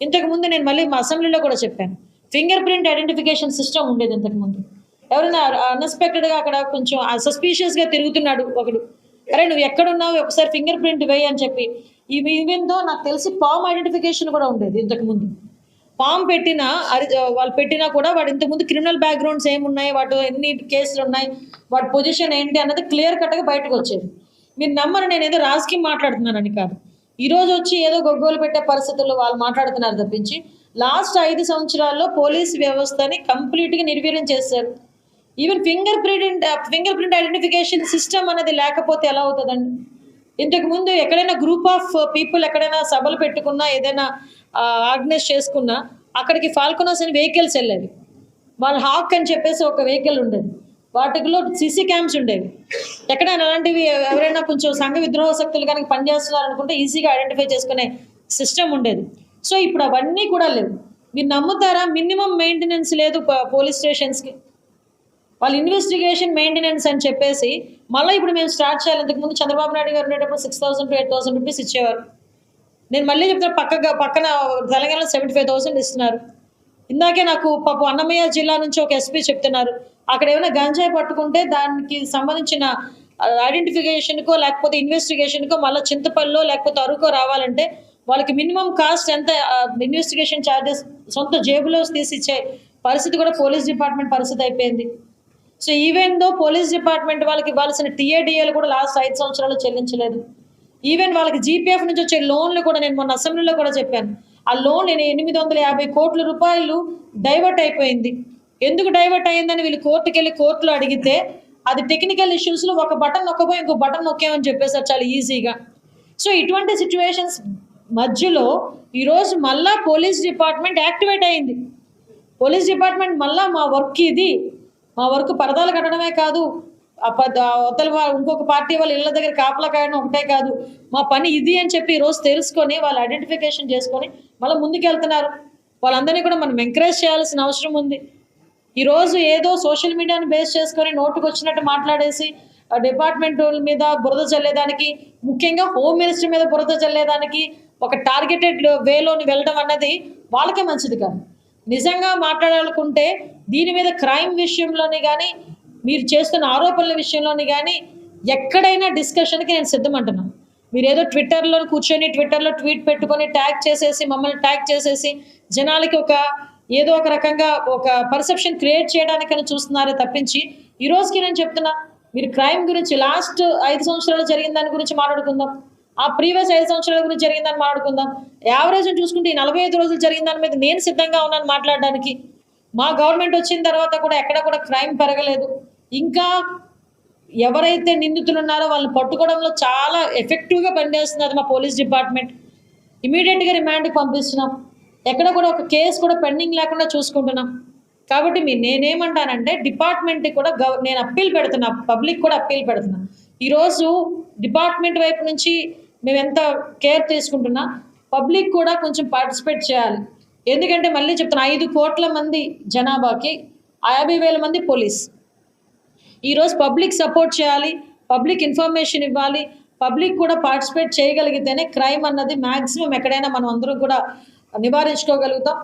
ఇంతకు ముందు నేను మళ్ళీ మా అసెంబ్లీలో కూడా చెప్పాను. ఫింగర్ ప్రింట్ ఐడెంటిఫికేషన్ సిస్టమ్ ఉండేది ఇంతకుముందు ఎవరైనా అన్ఎక్స్పెక్టెడ్గా అక్కడ కొంచెం సస్పీషియస్గా తిరుగుతున్నాడు ఒకడు. అరే నువ్వు ఎక్కడున్నావు? ఒకసారి ఫింగర్ ప్రింట్ వేయి అని చెప్పి. ఇవి ఈవెంతో నాకు తెలిసి పామ్ ఐడెంటిఫికేషన్ కూడా ఉండేది ఇంతకుముందు పామ్ పెట్టినా అది వాళ్ళు పెట్టినా కూడా వాడు ఇంతకుముందు క్రిమినల్ బ్యాక్గ్రౌండ్స్ ఏమున్నాయి? వాటి ఎన్ని కేసులు ఉన్నాయి? వాటి పొజిషన్ ఏంటి? అన్నది క్లియర్ కట్గా బయటకు వచ్చేది. మీరు నమ్మరు నేను ఏదో రాజకీయం మాట్లాడుతున్నానని కాదు. ఈరోజు వచ్చి ఏదో గొగ్గోలు పెట్టే పరిస్థితుల్లో వాళ్ళు మాట్లాడుతున్నారు తప్పించి లాస్ట్ ఐదు సంవత్సరాల్లో పోలీస్ వ్యవస్థని కంప్లీట్గా నిర్వీర్యం చేశారు. Even finger print finger print identification system అనేది లేకపోతే ఎలా అవుతుందండి? ఇంతకు ముందు ఎక్కడైనా గ్రూప్ ఆఫ్ పీపుల్ ఎక్కడైనా సభలు పెట్టుకున్నా ఏదైనా ఆర్గనైజ్ చేసుకున్నా అక్కడికి ఫాల్కొనోస్ అని వెహికల్స్ వెళ్ళేవి. వాళ్ళ హాక్ అని చెప్పేసి ఒక వెహికల్ ఉండేది. వాటిలో సీసీ క్యామ్స్ ఉండేవి. ఎక్కడైనా అలాంటివి ఎవరైనా కొంచెం సంఘ విద్రోహ శక్తులు కనుక పనిచేస్తున్నారు అనుకుంటే ఈజీగా ఐడెంటిఫై చేసుకునే సిస్టమ్ ఉండేది. సో ఇప్పుడు అవన్నీ కూడా లేవు. మీరు నమ్ముతారా? మినిమం మెయింటెనెన్స్ లేదు పోలీస్ స్టేషన్స్కి. వాళ్ళు ఇన్వెస్టిగేషన్ మెయింటెనెన్స్ అని చెప్పేసి మళ్ళీ ఇప్పుడు మేము స్టార్ట్ చేయాలి. ఇంతకుముందు చంద్రబాబు నాయుడు గారు ఉండేటప్పుడు six thousand to eight thousand rupees ఇచ్చేవారు. నేను మళ్ళీ చెప్తాను పక్కగా పక్కన తెలంగాణలో సెవెంటీ ఫైవ్ థౌసండ్ ఇస్తున్నారు. ఇందాకే నాకు పాపం అన్నమయ్య జిల్లా నుంచి ఒక ఎస్పీ చెప్తున్నారు. అక్కడ ఏమైనా గంజాయి పట్టుకుంటే దానికి సంబంధించిన ఐడెంటిఫికేషన్కో లేకపోతే ఇన్వెస్టిగేషన్కో మళ్ళీ చింతపల్లిలో లేకపోతే అరుకో రావాలంటే వాళ్ళకి మినిమం కాస్ట్ ఎంత ఇన్వెస్టిగేషన్ ఛార్జెస్ సొంత జేబులో తీసి ఇచ్చే పరిస్థితి కూడా పోలీస్ డిపార్ట్మెంట్ పరిస్థితి అయిపోయింది. So even though police department వాళ్ళకి ఇవ్వాల్సిన టీఏడిఏలు కూడా లాస్ట్ ఐదు సంవత్సరాలు చెల్లించలేదు. ఈవెన్ వాళ్ళకి జీపీఎఫ్ నుంచి వచ్చే లోన్లు కూడా నేను మొన్న అసెంబ్లీలో కూడా చెప్పాను. ఆ లోన్ నేను ఎనిమిది వందల యాభై కోట్ల రూపాయలు డైవర్ట్ అయిపోయింది. ఎందుకు డైవర్ట్ అయిందని వీళ్ళు కోర్టుకెళ్ళి కోర్టులో అడిగితే అది టెక్నికల్ ఇష్యూస్లో ఒక బటన్ నొక్కపోయి ఇంకో బటన్ నొక్కామని చెప్పేసారు చాలా ఈజీగా. సో ఇటువంటి సిచ్యువేషన్స్ మధ్యలో ఈరోజు మళ్ళా పోలీస్ డిపార్ట్మెంట్ యాక్టివేట్ అయింది. పోలీస్ డిపార్ట్మెంట్ మళ్ళా మా వర్క్ ఇది మా వర్క్ పరదాలు కట్టడమే కాదు అవతల ఇంకొక పార్టీ వాళ్ళ ఇళ్ళ దగ్గర కాపలా కాయడం ఒకటే కాదు. మా పని ఇది అని చెప్పి ఈరోజు తెలుసుకొని వాళ్ళు ఐడెంటిఫికేషన్ చేసుకొని మళ్ళీ ముందుకెళ్తున్నారు. వాళ్ళందరినీ కూడా మనం ఎంకరేజ్ చేయాల్సిన అవసరం ఉంది. ఈరోజు ఏదో సోషల్ మీడియాను బేస్ చేసుకొని నోటుకు వచ్చినట్టు మాట్లాడేసి ఆ డిపార్ట్మెంట్ మీద బురద చల్లేదానికి ముఖ్యంగా హోమ్ మినిస్టర్ మీద బురద చల్లేదానికి ఒక టార్గెటెడ్ వేలోని వెళ్ళడం అన్నది వాళ్ళకే మంచిది కాదు. నిజంగా మాట్లాడాలనుకుంటే దీని మీద క్రైమ్ విషయంలోనే కానీ మీరు చేస్తున్న ఆరోపణల విషయంలోని కానీ ఎక్కడైనా డిస్కషన్కి నేను సిద్ధం అంటున్నాను మీరు ఏదో ట్విట్టర్లో కూర్చొని ట్విట్టర్లో ట్వీట్ పెట్టుకొని ట్యాగ్ చేసేసి మమ్మల్ని ట్యాగ్ చేసేసి జనాలకి ఒక ఏదో ఒక రకంగా ఒక పర్సెప్షన్ క్రియేట్ చేయడానికని చూస్తున్నారే తప్పించి ఈ రోజుకి నేను చెప్తున్నా మీరు క్రైమ్ గురించి లాస్ట్ ఐదు సంవత్సరాలు జరిగిన దాని గురించి మాట్లాడుకుందాం. ఆ ప్రీవియస్ ఐదు సంవత్సరాల గురించి జరిగిందని మాట్లాడుకుందాం. యావరేజ్ చూసుకుంటే ఈ నలభై ఐదు రోజులు జరిగిన దాని మీద నేను సిద్ధంగా ఉన్నాను మాట్లాడడానికి. మా గవర్నమెంట్ వచ్చిన తర్వాత కూడా ఎక్కడ కూడా క్రైమ్ పెరగలేదు. ఇంకా ఎవరైతే నిందితులు ఉన్నారో వాళ్ళని పట్టుకోవడంలో చాలా ఎఫెక్టివ్గా పనిచేస్తున్నారు మా పోలీస్ డిపార్ట్మెంట్. ఇమీడియట్గా రిమాండ్కి పంపిస్తున్నాం. ఎక్కడ కూడా ఒక కేసు కూడా పెండింగ్ లేకుండా చూసుకుంటున్నాం. కాబట్టి మీ నేనేమంటానంటే డిపార్ట్మెంట్కి కూడా గవ నేను అప్పీల్ పెడుతున్నా. పబ్లిక్ కూడా అప్పీల్ పెడుతున్నా. ఈరోజు డిపార్ట్మెంట్ వైపు నుంచి మేము ఎంత కేర్ తీసుకుంటున్నా పబ్లిక్ కూడా కొంచెం పార్టిసిపేట్ చేయాలి. ఎందుకంటే మళ్ళీ చెప్తున్నా ఐదు కోట్ల మంది జనాభాకి యాభై వేల మంది పోలీస్. ఈరోజు పబ్లిక్ సపోర్ట్ చేయాలి పబ్లిక్ ఇన్ఫర్మేషన్ ఇవ్వాలి పబ్లిక్ కూడా పార్టిసిపేట్ చేయగలిగితేనే క్రైమ్ అన్నది మ్యాక్సిమం ఎక్కడైనా మనం అందరం కూడా నివారించుకోగలుగుతాం.